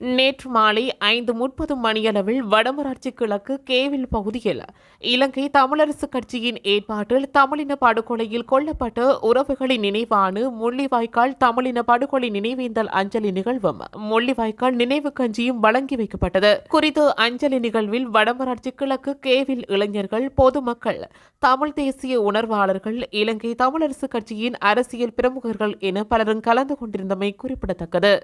நேற்று மாலை ஐந்து முப்பது மணியளவில் வடமராட்சி கிழக்கு கேவில் பகுதியில் இலங்கை தமிழரசு கட்சியின் ஏற்பாட்டில் தமிழின படுகொலையில் கொல்லப்பட்ட உறவுகளின் நினைவான முள்ளிவாய்க்கால் தமிழின படுகொலை நினைவேந்தல் அஞ்சலி நிகழ்வும் முள்ளிவாய்க்கால் நினைவு கஞ்சியும் வழங்கி வைக்கப்பட்டது. குறித்த அஞ்சலி நிகழ்வில் வடமராட்சி கிழக்கு கேவில் இளைஞர்கள் பொதுமக்கள் தமிழ் தேசிய உணர்வாளர்கள் இலங்கை தமிழரசு கட்சியின் அரசியல் பிரமுகர்கள் என பலரும் கலந்து கொண்டிருந்தமை குறிப்பிடத்தக்கது.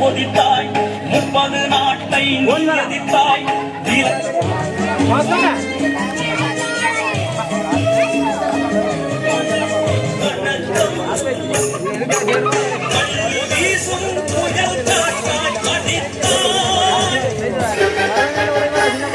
கொதித்தாய். முப்பது நாட்டை நீ எதிர்த்தாய். வீர-